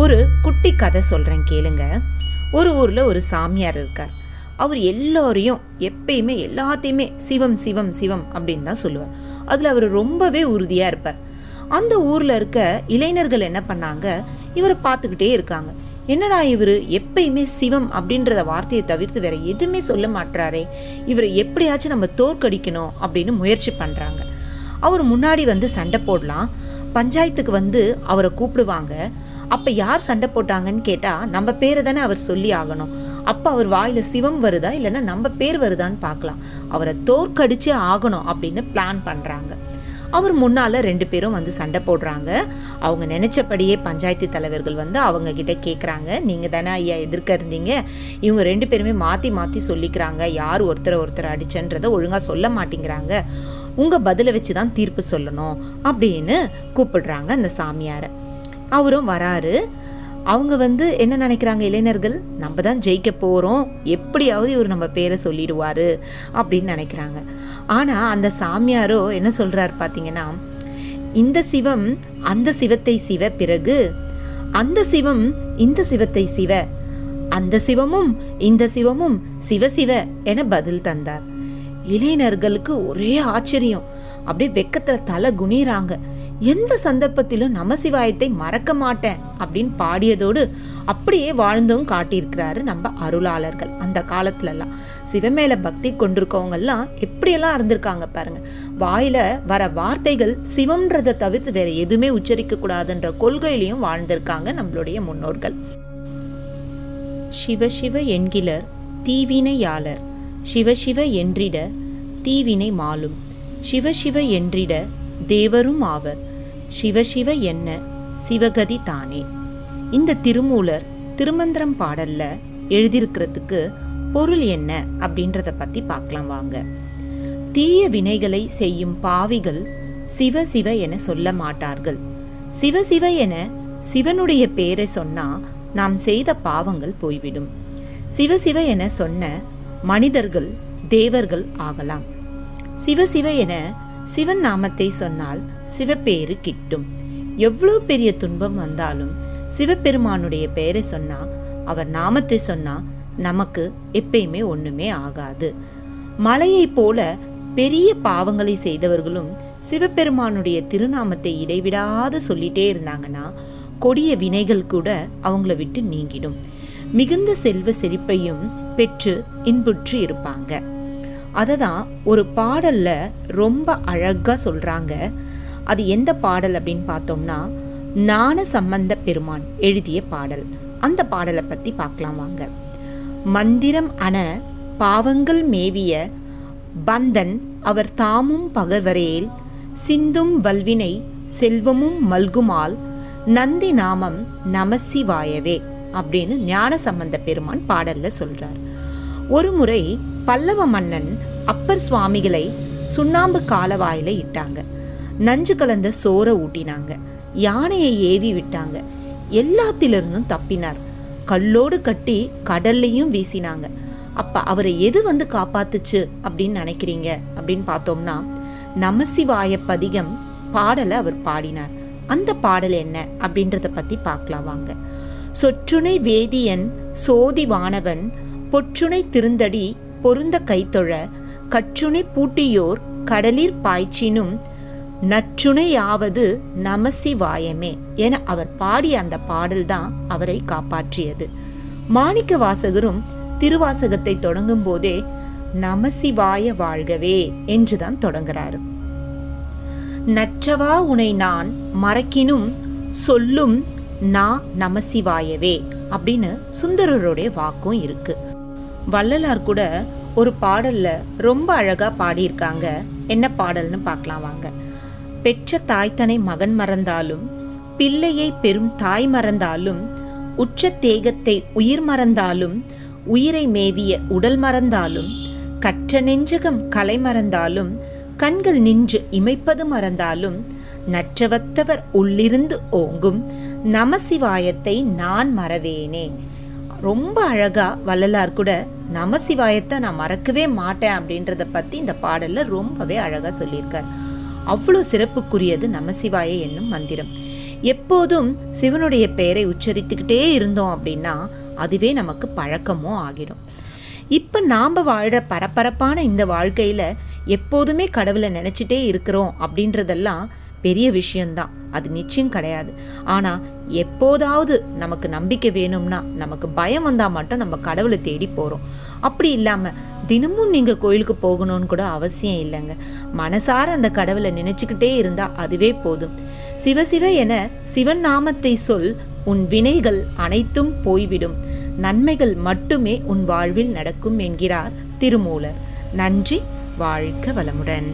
ஒரு குட்டி கதை சொல்கிறேன் கேளுங்க. ஒரு ஊரில் ஒரு சாமியார் இருக்கார். அவர் எல்லோரையும் எப்பயுமே எல்லாத்தையுமே சிவம் சிவம் சிவம் அப்படின்னு தான் சொல்லுவார். அதில் அவர் ரொம்பவே உறுதியாக இருப்பார். அந்த ஊரில் இருக்க இளைஞர்கள் என்ன பண்ணாங்க? இவரை பார்த்துக்கிட்டே இருக்காங்க. என்னடா இவர்? எப்பயுமே சிவம் அப்படின்றத வார்த்தையை தவிர்த்து வேற எதுவுமே சொல்ல மாட்றாரே. இவரை எப்படியாச்சும் நம்ம தோற்கடிக்கணும் அப்படின்னு முயற்சி பண்ணுறாங்க அவர் முன்னாடி வந்து சண்டை போடலாம். பஞ்சாயத்துக்கு வந்து அவரை கூப்பிடுவாங்க. அப்போ யார் சண்டை போட்டாங்கன்னு கேட்டால் நம்ம பேரை தானே அவர் சொல்லி ஆகணும். அப்போ அவர் வாயில் சிவம் வருதா இல்லைன்னா நம்ம பேர் வருதான்னு பார்க்கலாம். அவரை தோற்கடிச்சே ஆகணும் அப்படின்னு பிளான் பண்ணுறாங்க அவர் முன்னால் ரெண்டு பேரும் வந்து சண்டை போடுறாங்க. அவங்க நினச்சபடியே பஞ்சாயத்து தலைவர்கள் வந்து அவங்க கிட்ட கேட்குறாங்க நீங்கள் தானே ஐயா எதிர்க்க இருந்தீங்க. இவங்க ரெண்டு பேருமே மாற்றி மாற்றி சொல்லிக்கிறாங்க. யார் ஒருத்தரை ஒருத்தர் அடிச்சன்றதை ஒழுங்காக சொல்ல மாட்டேங்கிறாங்க. உங்கள் பதிலை வச்சு தான் தீர்ப்பு சொல்லணும் அப்படின்னு கூப்பிடுறாங்க அந்த சாமியாரை. அவரும் வராரு. அவங்க வந்து என்ன நினைக்கிறாங்க இளைஞர்கள்? நம்ம தான் ஜெயிக்க போகிறோம் எப்படியாவது இவர் நம்ம பேரை சொல்லிடுவார் அப்படின்னு நினைக்கிறாங்க. ஆனால் அந்த சாமியாரோ என்ன சொல்கிறார் பார்த்தீங்கன்னா இந்த சிவம் அந்த சிவத்தை சிவ பிறகு அந்த சிவம் இந்த சிவத்தை சிவ அந்த சிவமும் இந்த சிவமும் சிவ சிவ என பதில் தந்தார். இளைஞர்களுக்கு ஒரே ஆச்சரியம். அப்படியே வெக்கத்தில் தலை குனிறாங்க எந்த சந்தர்ப்பத்திலும் நமசிவாயத்தை மறக்க மாட்டேன் அப்படின்னு பாடியதோடு அப்படியே வாழ்ந்தும் காட்டியிருக்கிறாரு நம்ம அருளாளர்கள் அந்த காலத்துலலாம். சிவமேல பக்தி கொண்டிருக்கவங்கெல்லாம் எப்படியெல்லாம் இருந்திருக்காங்க பாருங்க. வாயில வர வார்த்தைகள் சிவம்ன்றதை தவிர்த்து வேற எதுவுமே உச்சரிக்க கூடாதுன்ற கொள்கையிலையும் வாழ்ந்திருக்காங்க நம்மளுடைய முன்னோர்கள். சிவசிவ என்கிலர் தீவினையாளர் சிவசிவ என்றிட தீவினை மாலும். சிவசிவ என்றிட தேவரும் ஆவர். சிவசிவ என்ன? சிவகதி தானே. இந்த திருமூலர் திருமந்திரம் பாடல்ல எழுதியிருக்கிறதுக்கு பொருள் என்ன அப்படின்றத பத்தி பார்க்கலாம் வாங்க. தீய வினைகளை செய்யும் பாவிகள் சிவ சிவ என சொல்ல மாட்டார்கள். சிவ சிவ என சிவனுடைய பேரை சொன்னா நாம் செய்த பாவங்கள் போய்விடும். சிவ சிவ என சொன்ன மனிதர்கள் தேவர்கள் ஆகலாம். சிவ சிவ என சிவன் நாமத்தை சொன்னால் சிவப்பேறு கிட்டும். எவ்வளோ பெரிய துன்பம் வந்தாலும் சிவபெருமானுடைய பெயரை சொன்னா அவர் நாமத்தை சொன்னா நமக்கு எப்பயுமே ஒண்ணுமே ஆகாது. மலையைப் போல பெரிய பாவங்களை செய்தவர்களும் சிவபெருமானுடைய திருநாமத்தை இடைவிடாது சொல்லிட்டே இருந்தாங்கன்னா கொடிய வினைகள் கூட அவங்கள விட்டு நீங்கிடும். மிகுந்த செல்வ செழிப்பையும் பெற்று இன்புற்று இருப்பாங்க. அதை தான் ஒரு பாடலில் ரொம்ப அழகாக சொல்கிறாங்க அது எந்த பாடல் அப்படின்னு பார்த்தோம்னா ஞான சம்பந்த பெருமான் எழுதிய பாடல். அந்த பாடலை பற்றி பார்க்கலாம் வாங்க. மந்திரம் அன பாவங்கள் மேவிய பந்தன் அவர் தாமும் பகர்வரேல் சிந்தும் வல்வினை செல்வமும் மல்குமால் நந்தி நாமம் நமசிவாயவே அப்படின்னு ஞான சம்பந்த பெருமான் பாடலில் சொல்கிறார் ஒரு முறை பல்லவ மன்னன் அப்பர் சுவாமிகளை சுண்ணாம்பு காலவாயில இட்டாங்க. நஞ்சு கலந்த சோறை ஊட்டினாங்க. யானையை ஏவி விட்டாங்க. எல்லாத்திலிருந்தும் தப்பினார். கல்லோடு கட்டி கடல்லையும் வீசினாங்க. அப்ப அவரை எது வந்து காப்பாத்துச்சு அப்படின்னு நினைக்கிறீங்க? அப்படின்னு பார்த்தோம்னா நமசிவாய பதிகம் பாடலை அவர் பாடினார். அந்த பாடல் என்ன அப்படின்றத பத்தி பார்க்கலாம் வாங்க. சொற்றுணை வேதியன் சோதி வானவன் பொற்றுணை திருந்தடி பொருந்த கைத்தொழ கற்றுணை பூட்டியோர் கடலிற் பாய்ச்சினும் நற்றுணையாவது நமசிவாயமே என அவர் பாடிய அந்த பாடல்தான் அவரை காப்பாற்றியது. மாணிக்க வாசகரும் திருவாசகத்தை தொடங்கும் போதே நமசிவாய வாழ்கவே என்றுதான் தொடங்குறாரு. நற்றவா உனை நான் மறக்கினும் சொல்லும் நா நமசிவாயவே அப்படின்னு சுந்தரருடைய வாக்கும் இருக்கு. வள்ளலார் கூட ஒரு பாடல்ல ரொம்ப அழகா பாடியிருக்காங்க. என்ன பாடல்னு பார்க்கலாம் வாங்க. பெற்ற தாய்த்தனை மகன் மறந்தாலும் பிள்ளையை பெரும் தாய் மறந்தாலும் உச்ச தேகத்தை உயிர் மறந்தாலும் உயிரை மேவிய உடல் மறந்தாலும் கற்ற நெஞ்சகம் கலை மறந்தாலும் கண்கள் நின்று இமைப்பது மறந்தாலும் நற்றவத்தவர் உள்ளிருந்து ஓங்கும் நமசிவாயத்தை நான் மறவேனே. ரொம்ப அழகா வள்ளலார் கூட நமசிவாயத்தை நான் மறக்கவே மாட்டேன் அப்படின்றத பத்தி இந்த பாடல்ல ரொம்பவே அழகா சொல்லியிருக்கார். அவ்வளோ சிறப்புக்குரியது நமசிவாய என்னும் மந்திரம். எப்போதும் சிவனுடைய பெயரை உச்சரித்துக்கிட்டே இருந்தோம் அப்படின்னா அதுவே நமக்கு பழக்கமும் ஆகிடும். இப்போ நாம் வாழ்கிற பரபரப்பான இந்த வாழ்க்கையில் எப்போதுமே கடவுளை நினச்சிட்டே இருக்கிறோம் அப்படின்றதெல்லாம் பெரிய விஷயம்தான். அது நிச்சயம் கிடையாது. ஆனால் எப்போதாவது நமக்கு நம்பிக்கை வேணும்னா நமக்கு பயம் வந்தால் மட்டும் நம்ம கடவுளை தேடி போகிறோம் அப்படி இல்லாமல் தினமும் நீங்கள் கோயிலுக்கு போகணும்னு கூட அவசியம் இல்லைங்க. மனசார அந்த கடவுளை நினச்சிக்கிட்டே இருந்தால் அதுவே போதும். சிவசிவ என சிவன் நாமத்தை சொல் உன் வினைகள் அனைத்தும் போய்விடும். நன்மைகள் மட்டுமே உன் வாழ்வில் நடக்கும் என்கிறார் திருமூலர். நன்றி வாழ்க வளமுடன்.